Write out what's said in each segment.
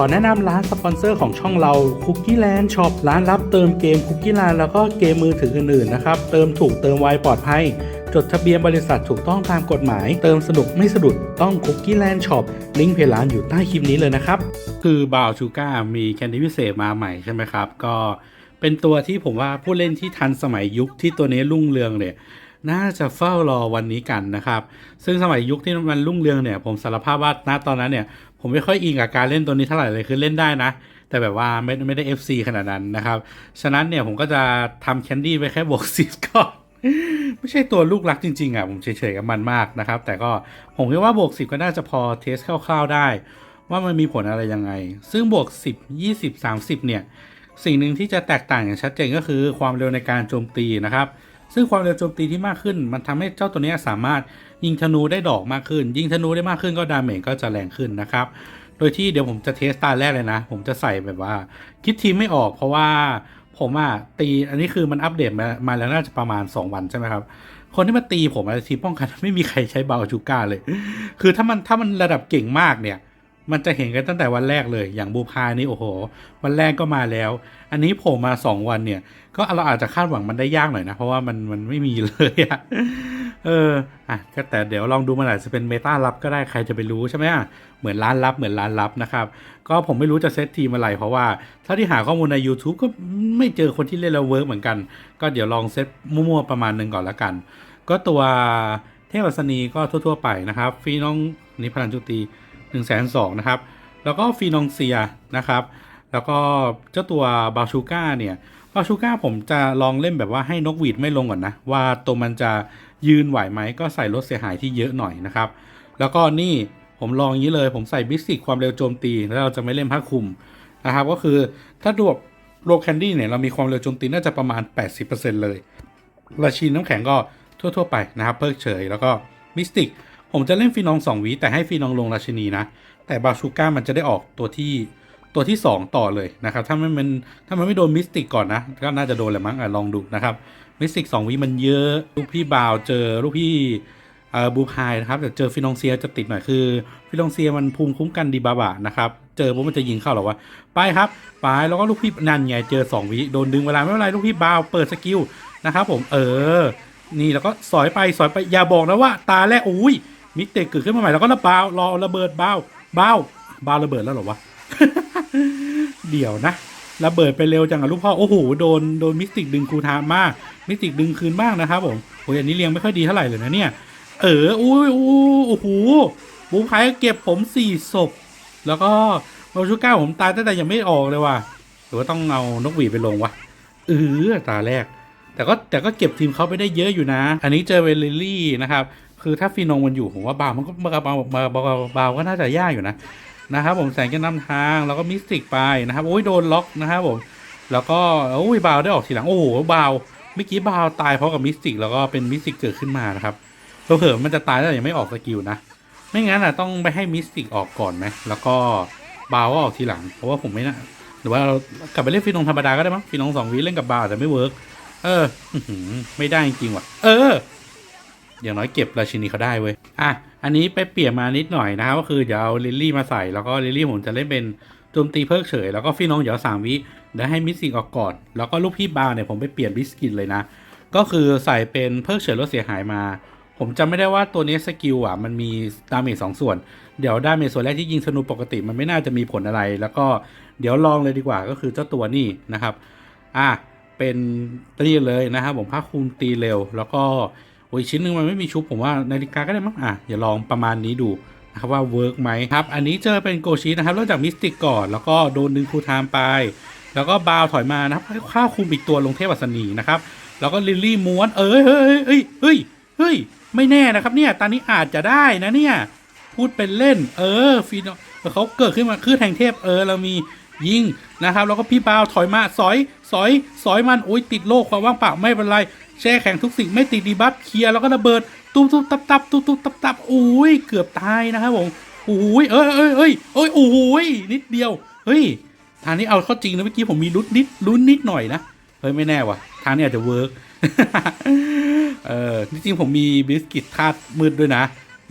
ขอแนะนำร้านสปอนเซอร์ของช่องเรา Cookie Land Shop ร้านรับเติมเกม Cookie Land แล้วก็เกมมือถืออื่นๆนะครับ เติมถูกเติมไวปลอดภัย จดทะเบียนบริษัทถูกต้องตามกฎหมาย เติมสนุกไม่สะดุดต้อง Cookie Land Shop ลิงก์เพจร้านอยู่ใต้คลิปนี้เลยนะครับ คือบาวชูก้ามีแคนดี้พิเศษมาใหม่ใช่ไหมครับ ก็เป็นตัวที่ผมว่าผู้เล่นที่ทันสมัยยุคที่ตัวนี้รุ่งเรืองเนี่ยน่าจะเฝ้ารอวันนี้กันนะครับ ซึ่งสมัยยุคที่มันรุ่งเรืองเนี่ย ผมสารภาพว่าณตอนนั้นเนี่ย ผมไม่ค่อยอินกับการเล่นตัวนี้เท่าไหร่เลยคือเล่นได้นะ แต่แบบว่าไม่ไม่ได้ FC ขนาดนั้นนะครับ ฉะนั้นเนี่ยผมก็จะทำแคนดี้ไปแค่บวกสิบก่อนไม่ใช่ตัวลูกรักจริงๆอะผมเฉยๆกับมันมากนะครับ แต่ก็ผมคิดว่าบวกสิบก็น่าจะพอเทสคร่าวๆได้ ว่ามันมีผลอะไรยังไง ซึ่งบวก10 20 30เนี่ยสิ่งหนึ่งที่จะแตกต่างอย่างชัดเจนก็คือความเร็วในการโจมตีนะครับ ซึ่งความเร็วโจมตีที่มากขึ้น มันทำให้เจ้าตัวนี้สามารถ ยิงธนูได้ดอกมากขึ้น ยิงธนูได้มากขึ้นก็ดาเมจก็จะแรงขึ้นนะครับ โดยที่เดี๋ยวผมจะเทสตาแรกเลยนะ ผมจะใส่แบบว่า คิดทีมไม่ออกเพราะว่าผมอะตีอันนี้คือมันอัปเดตมามาแล้วน่าจะประมาณ 2 วันใช่ไหมครับ คนที่มาตีผมอะทีป้องกันไม่มีใครใช้บาจูก้าเลย คือถ้ามันถ้ามันระดับเก่งมากเนี่ยมันจะเห็นกันตั้งแต่วันแรกเลย อย่างบูพานี่โอ้โห วันแรกก็มาแล้ว อันนี้ผล่มา 2 วันเนี่ย ก็เราอาจจะคาดหวังมันได้ยากหน่อยนะ เพราะว่ามันมันไม่มีเลยอะ เอออะก็แต่เดี๋ยวลองดูมันอาจจะเป็นเมตาลับก็ได้ใครจะไปรู้ใช่ไหมอะเหมือนร้านลับเหมือนร้านลับนะครับ ก็ผมไม่รู้จะเซตทีมอะไร เพราะว่าถ้าที่หาข้อมูลใน YouTube ก็ไม่เจอคนที่เล่นแล้วเวิร์กเหมือนกัน ก็เดี๋ยวลองเซตมั่วๆประมาณหนึ่งก่อนละกัน ก็ตัวเทพอัศนีก็ทั่วๆไปนะครับฟีน้องนี่พลังจุตี1นึ่งแสนสองนะครับ แล้วก็ฟีนองเซียนะครับ แล้วก็เจ้าตัวบาชูก้าเนี่ยบาชูก้าผมจะลองเล่นแบบว่าให้นกหวีดไม่ลงก่อนนะ ว่าตัวมันจะ ยืนไหวไหมก็ใส่ลดเสียหายที่เยอะหน่อยนะครับ แล้วก็นี่ผมลองอย่างนี้เลย ผมใส่บิสติกความเร็วโจมตี แล้วเราจะไม่เล่นผ้าคลุมนะครับ ก็คือถ้าดวบโลแคนดี้เนี่ยเรามีความเร็วโจมตีน่าจะประมาณ 80%เลยราชินน้ำแข็งก็ทั่ว ๆ ไปนะครับ เพิกเฉยแล้วก็มิสติกผมจะเล่นฟีนองสองวิแต่ให้ฟีนองลงราชินีนะ แต่บาชูก้ามันจะได้ออกตัวที่ตัวที่ 2 ต่อเลยนะครับ ถ้ามันมันถ้ามันไม่โดนมิสติกก่อนนะ ก็น่าจะโดนแหละมั้งอะลองดูนะครับ มิสติกสองวิมันเยอะ ลูกพี่บาวเจอลูกพี่เอ่อบูพายนะครับแต่เจอฟินองเซียจะติดหน่อยคือ ฟินองเซียมันภูมิคุ้มกันดีบาบะนะครับเจอปุ๊บมันจะยิงเข้าหรอวะไปครับไปแล้วก็ลูกพี่นันไงเจอ 2 วิโดนดึงเวลาไม่เป็นไรลูกพี่บาวเปิดสกิลนะครับผมเออ นี่แล้วก็สอยไปสอยไปอย่าบอกนะว่า ตาแรกอุ้ยมิเตกเกิดขึ้นมาใหม่แล้วก็ระบาวรอระเบิดบาวบาวบาวระเบิดแล้วหรอวะเดี๋ยวนะ ระเบิดไปเร็วจังอะลูกพ่อโอ้โหโดนโดนมิสติกดึงครูทามากมิสติกดึงคืนมากนะครับผมโอ้ยอันนี้เรียงไม่ค่อยดีเท่าไหร่เลยนะเนี่ยเอออุ้ยอู้โอ้โหบูพายเก็บผมสี่ศพแล้วก็โรชูก้าผมตายตั้งแต่ยังไม่ออกเลยว่ะหรือว่าต้องเอานกหวีไปลงวะเออตาแรก แต่ก็แต่ก็เก็บทีมเขาไปได้เยอะอยู่นะ อันนี้เจอเวลลี่นะครับคือถ้าฟีนองมันอยู่ผมว่าบาวมันก็บาบาวบาวบาวบาวก็น่าจะยากอยู่นะ นะครับผมแสงจะนำทางแล้วก็มิสติกไปนะครับโอ้ยโดนล็อกนะครับผมแล้วก็โอ้ยบาวได้ออกทีหลังโอ้โหบาวเมื่อกี้บาวตายเพราะกับมิสติกแล้วก็เป็นมิสติกเกิดขึ้นมานะครับเผลอมันจะตายแล้วยังไม่ออกสกิลนะไม่งั้นอะต้องไปให้มิสติกออกก่อนไหมแล้วก็บาวก็ออกทีหลังเพราะว่าผมไม่น่าหรือว่าเรากลับไปเล่นฟีนองธรรมดาก็ได้มั้งฟีนองสองวิเล่นกับบาวแต่ไม่เวิร์กเออไม่ได้จริงว่ะ เออ อย่างน้อยเก็บราชินีเขาได้เว้ยอะ อันนี้ไปเปลี่ยนมานิดหน่อยนะครับก็คือเดี๋ยวเอาลิลลี่มาใส่แล้วก็ลิลลี่ผมจะเล่นเป็นโจมตีเพิกเฉย แล้วก็ฟี่น้องเดี๋ยวสามวิเดี๋ยวให้มิสซิกออกก่อนแล้วก็ลูกพี่บาวเนี่ยผมไปเปลี่ยนบิสกิตเลยนะ ก็คือใส่เป็นเพิกเฉยลดเสียหายมา ผมจำไม่ได้ว่าตัวนี้สกิลอะมันมีดาเมจสองส่วน เดี๋ยวดาเมจส่วนแรกที่ยิงธนูปกติมันไม่น่าจะมีผลอะไร แล้วก็เดี๋ยวลองเลยดีกว่าก็คือเจ้าตัวนี้นะครับอะเป็นตีเลยนะครับผมภาคคูณตีเร็ว แล้วก็ อ้ยชิ้นหนึ่งมันไม่มีชุบผมว่านาฬิกาก็ได้มั้งอะอย่าลองประมาณนี้ดูนะครับว่าเวิร์กไหมครับ อันนี้เจอเป็นโกชินะครับเริ่มจากมิสติกก่อน แล้วก็โดนดึงคูลไทม์ไป แล้วก็บาวถอยมานะครับค่าคุมอีกตัวลงเทพอัศนีนะครับ แล้วก็ลิลลี่ม้วน เอ้ยเฮ้ยเฮ้ยเฮ้ยเฮ้ยไม่แน่นะครับเนี่ยตอนนี้อาจจะได้นะเนี่ย พูดเป็นเล่น เออฟีนเขาเกิดขึ้นมาคือแทงเทพเออเรามียิงนะครับ แล้วก็พี่บาวถอยมาสอยสอยสอยมันโอ้ยติดโลกความว่างเปล่าไม่เป็นไร แช่แข็งทุกสิ่งไม่ติดดีบัฟเคลียร์แล้วก็ระเบิดตุ้มตุ้มตับตับตุ้มตุ้มตับตับโอ้ยเกือบตายนะครับผมโอ้ยเอ้ยเอ้ยเอ้ยเอ้ยโอ้ยนิดเดียวเฮ้ยทางนี้เอาเข้าจริงนะเมื่อกี้ผมมีลุ้นนิดลุ้นนิดหน่อยนะเฮ้ยไม่แน่ว่ะทางนี้อาจจะเวิร์กเออจริงผมมีบิสกิตธาตุมืดด้วยนะ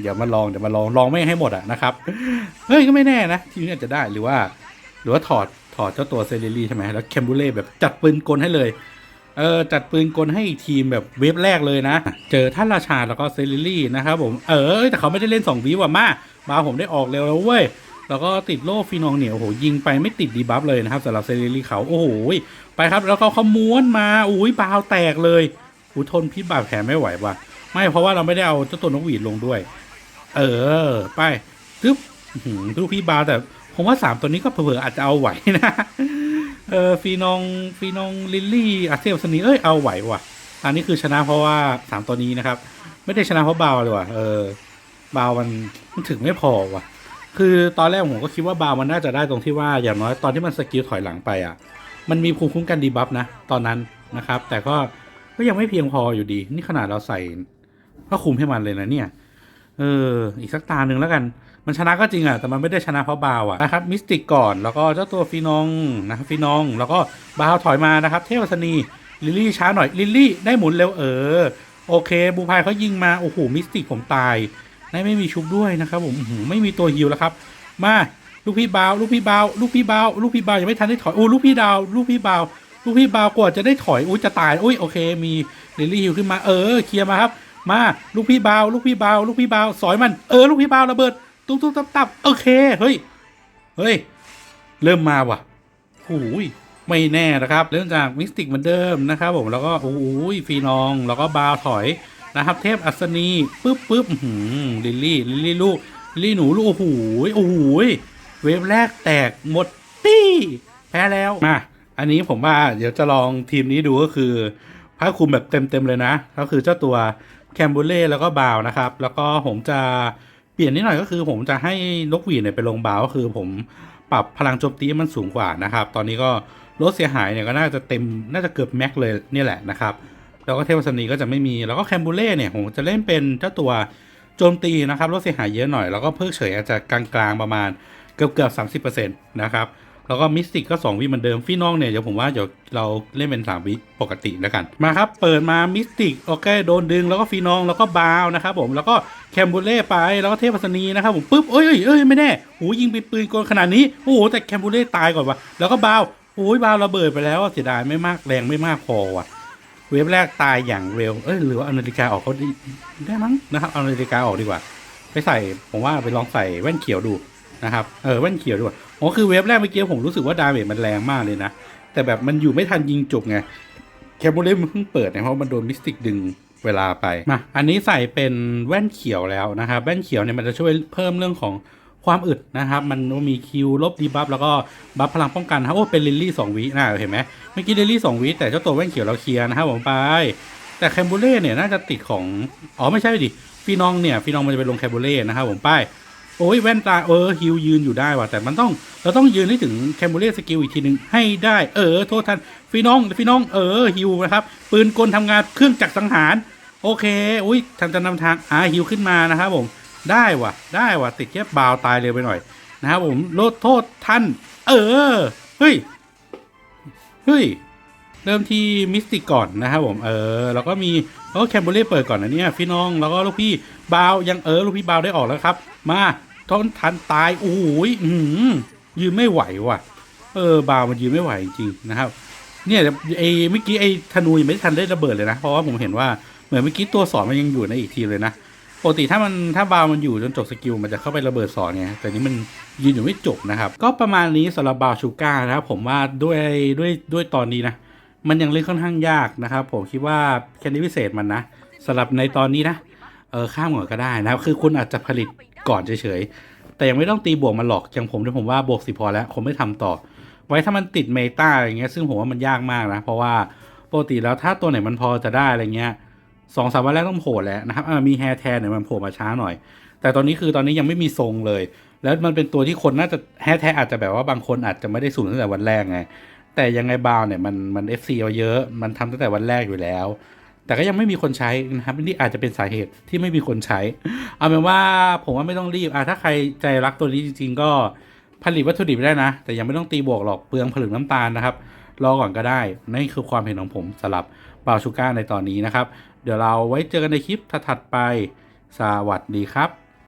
เดี๋ยวมาลองเดี๋ยวมาลองลองไม่ให้หมดอะนะครับเฮ้ยก็ไม่แน่นะทีนี้อาจจะได้หรือว่า หรือว่าถอดถอดเจ้าตัวเซเรลี่ใช่ไหมแล้วแคมบูเล่แบบจัดปืนกลให้เลย เออจัดปืนกลให้ทีมแบบเวฟแรกเลยนะ เจอท่านราชาแล้วก็เซริลี่นะครับผมเออแต่เขาไม่ได้เล่น2วิว่ะมามาผมได้ออกเร็วแล้วเว้ยแล้วก็ติดโล่ฟีนองเหนียวโหยิงไปไม่ติดดีบัฟเลยนะครับสำหรับเซริลี่เขาโอ้โหไปครับแล้วเขาเขาม้วนมาอุ้ยบาวแตกเลยอูทนพิษบาดแผลไม่ไหวว่ะไม่เพราะว่าเราไม่ได้เอาเจ้าตัวนกหวีดลงด้วย เออ ไปซึบลูกพี่บาวแต่ผมว่าสามตัวนี้ก็เผลออาจจะเอาไหวนะ เออฟีนองฟีนองลิลลี่อาเซียมสนีเอ้ยเอาไหวว่ะ อันนี้คือชนะเพราะว่าสามตัวนี้นะครับ ไม่ได้ชนะเพราะบาวเลยว่ะเออบาวมันมันถึงไม่พอว่ะ คือตอนแรกผมก็คิดว่าบาวมันน่าจะได้ตรงที่ว่าอย่างน้อยตอนที่มันสกิลถอยหลังไปอะ มันมีภูมิคุ้มกันดีบัฟนะตอนนั้นนะครับ แต่ก็ก็ยังไม่เพียงพออยู่ดี นี่ขนาดเราใส่ก็คุมให้มันเลยนะเนี่ย เออ อีกสักตาหนึ่งแล้วกัน มันชนะก็จริงอะแต่มันไม่ได้ชนะเพราะบาวอะนะครับ มิสติกก่อน แล้วก็เจ้าตัวฟีนองนะครับฟีนอง แล้วก็บาวถอยมานะครับ เทพวัสนีลิลลี่ช้าหน่อย ลิลลี่ได้หมุนเร็วเออ โอเค บูพายเขายิงมา โอ้โห มิสติกผมตายได้ไม่มีชุบด้วยนะครับผมไม่มีตัวฮิวแล้วครับ มาลูกพี่บาว ลูกพี่บาว ลูกพี่บาว ลูกพี่บาวยังไม่ทันได้ถอย โอ้ ลูกพี่ดาว ลูกพี่บาว ลูกพี่บาวกว่าจะได้ถอย อุ้ยจะตาย อุ้ยโอเค มีลิลลี่ฮิวขึ้นมา เออ เคลียร์มาครับ มาลูกพี่เบาลูกพี่เบาลูกพี่เบาสอยมันเออลูกพี่เบาระเบิดตุ๊บตุ๊บตับตับโอเคเฮ้ยเฮ้ยเริ่มมาว่ะหูยไม่แน่นะครับเริ่มจากมิสติกเหมือนเดิมนะครับผมแล้วก็โอ้ยฟีนองแล้วก็บาวถอยนะครับ เทพอัศนีปึ๊บปึ๊บหือลิลลี่ลิลลี่ลูกลิลลี่หนูลูกโอ้โหยโอ้โหยเวฟแรกแตกหมดตี้แพ้แล้วมาอันนี้ผมว่าเดี๋ยวจะลองทีมนี้ดูก็คือผ้าคลุมแบบเต็มๆเลยนะ ก็คือเจ้าตัว แคมบูเล่แล้วก็บาวนะครับ แล้วก็ผมจะเปลี่ยนนิดหน่อยก็คือ ผมจะให้นกหวีดเนี่ยไปลงบาวก็คือผมปรับพลังโจมตีมันสูงกว่านะครับ ตอนนี้ก็ลดเสียหายเนี่ยก็น่าจะเต็มน่าจะเกือบแม็กเลยเนี่แหละนะครับ แล้วก็เทพสนีก็จะไม่มี แล้วก็แคมบูเล่เนี่ยผมจะเล่นเป็นเจ้าตัวโจมตีนะครับลดเสียหายเยอะหน่อย แล้วก็เพิกเฉยอาจจะกลางๆประมาณเกือบเกือบสามสิบเปอร์เซ็นต์นะครับ แล้วก็มิสติกก็ 2 วิเหมือนเดิมฟี่น้องเนี่ยเดี๋ยวผมว่าเดี๋ยวเราเล่นเป็น 3 วิปกติแล้วกันมาครับ เปิดมามิสติกโอเคโดนดึงแล้วก็ฟีน้องแล้วก็บาวนะครับผมแล้วก็แคมบูเล่ไปแล้วก็เทพสนีนะครับผมปุ๊บเอ้ยเอ้ยเอ้ยไม่แน่โอ้ยิงเป็นปืนกลขนาดนี้โอ้โหแต่แคมบูเล่ตายก่อนวะแล้วก็บาวโอ้ยบาวระเบิดไปแล้วอะเสียดายไม่มากแรงไม่มากพอว่ะเวฟแรกตายอย่างเร็ว เอ้ยหรือว่าเอานาฬิกาออกเขาดีได้มั้งนะครับอานาฬิกาออกดีกว่า ไปใส่ผมว่าไปลองใส่แว่นเขียวดูนะครับ เออแว่นเขียวดูก่อน อ๋อคือเวฟแรกเมื่อกี้ผมรู้สึกว่าดาเมจมันแรงมากเลยนะ แต่แบบมันอยู่ไม่ทันยิงจบไงแคมโบเล่มันเพิ่งเปิดนี่ยเพราะมันโดนมิสติกดึงเวลาไปมาอันนี้ใส่เป็นแว่นเขียวแล้วนะครับ แว่นเขียวเนี่ยมันจะช่วยเพิ่มเรื่องของความอึดนะครับ มันมีคิวลบดีบัฟแล้วก็บัฟพลังป้องกันนะครับโอ้เป็นลิลลี่สองวิน่าเห็นไหมเมื่อกี้ลิลลี่สองวิแต่เจ้าตัวแว่นเขียวเราเคลียร์นะครับผมไป แต่แคมบูเล่เนี่ยน่าจะติดของอ๋อไม่ใช่ดิฟีนองเนี่ยฟีนองมันจะไปลงแคมบูเล่นะครับผมไป โอ้ยแว่นตาเออฮิวยืนอยู่ได้ว่ะแต่มันต้อง เราต้องยืนให้ถึงแคมเบูเล่สกิลอีกทีหนึ่งให้ได้ เออ โทษทันฟีนองฟีนองเออฮิวนะครับ ปืนกลทำงานเครื่องจักรสังหาร โอเค อุ้ยทำจะนำทางอาฮิวขึ้นมานะครับผมได้ว่ะ ได้ว่ะ ติดแค่บาวตายเร็วไปหน่อย นะครับผมลดโทษท่าน เออ เฮ้ย เฮ้ย เริ่มที่มิสติกก่อนนะครับผมเออแล้วก็มีแล้วก็แคมเบอร์เล่เปิดก่อนนะเนี่ยพี่น้องแล้วก็ลูกพี่บาวยังเออลูกพี่บาวได้ออกแล้วครับ มาทนทันตายโอ้ยอือหือยืนไม่ไหวว่ะ เออบาวมันยืนไม่ไหวจริงๆนะครับ เนี่ยไอ้เมื่อกี้ไอ้ธนูยังไม่ทันได้ระเบิดเลยนะเพราะว่าผมเห็นว่าเหมือนเมื่อกี้ตัวสอนมันยังอยู่ในอีกทีเลยนะปกติถ้ามันถ้าบาวมันอยู่จนจบสกิลมันจะเข้าไประเบิดสอนไงแต่นี้มันยืนอยู่ไม่จบนะครับ ก็ประมาณนี้สำหรับบาวชูก้านะครับผมว่าด้วยด้วยด้วยตอนนี้นะ มันยังเล่นค่อนข้างยากนะครับ ผมคิดว่าแคนดี้พิเศษมันนะสำหรับในตอนนี้นะเออข้ามก่อนก็ได้นะครับ คือคุณอาจจะผลิตก่อนเฉยๆแต่ยังไม่ต้องตีบวกมันหรอกอย่างผมเนี่ยผมว่าบวกสิพอแล้วผมไม่ทำต่อ ไว้ถ้ามันติดเมตาอะไรเงี้ยซึ่งผมว่ามันยากมากนะ เพราะว่าปกติแล้วถ้าตัวไหนมันพอจะได้อะไรเงี้ยสองสามวันแรกต้องโผล่แล้วนะครับมีแฮร์แทนเนี่ยมันโผล่มาช้าหน่อย แต่ตอนนี้คือตอนนี้ยังไม่มีทรงเลย แล้วมันเป็นตัวที่คนน่าจะแฮร์แทนอาจจะแบบว่าบางคนอาจจะไม่ได้สูงตั้งแต่วันแรกไง แต่ยังไงบาวเนี่ยมันมันเอฟซีเอาเยอะ มันทำตั้งแต่วันแรกอยู่แล้ว แต่ก็ยังไม่มีคนใช้นะครับนี่อาจจะเป็นสาเหตุที่ไม่มีคนใช้ เอาเป็นว่าผมว่าไม่ต้องรีบอะถ้าใครใจรักตัวนี้จริง ๆ ก็ผลิตวัตถุดิบได้นะ แต่ยังไม่ต้องตีบวกหรอกเปลืองผลึกน้ำตาลนะครับรอก่อนก็ได้นี่นคือความเห็นของผมสำหรับบาวชูก้าในตอนนี้นะครับ เดี๋ยวเราไว้เจอกันในคลิปถัดๆไป สวัสดีครับ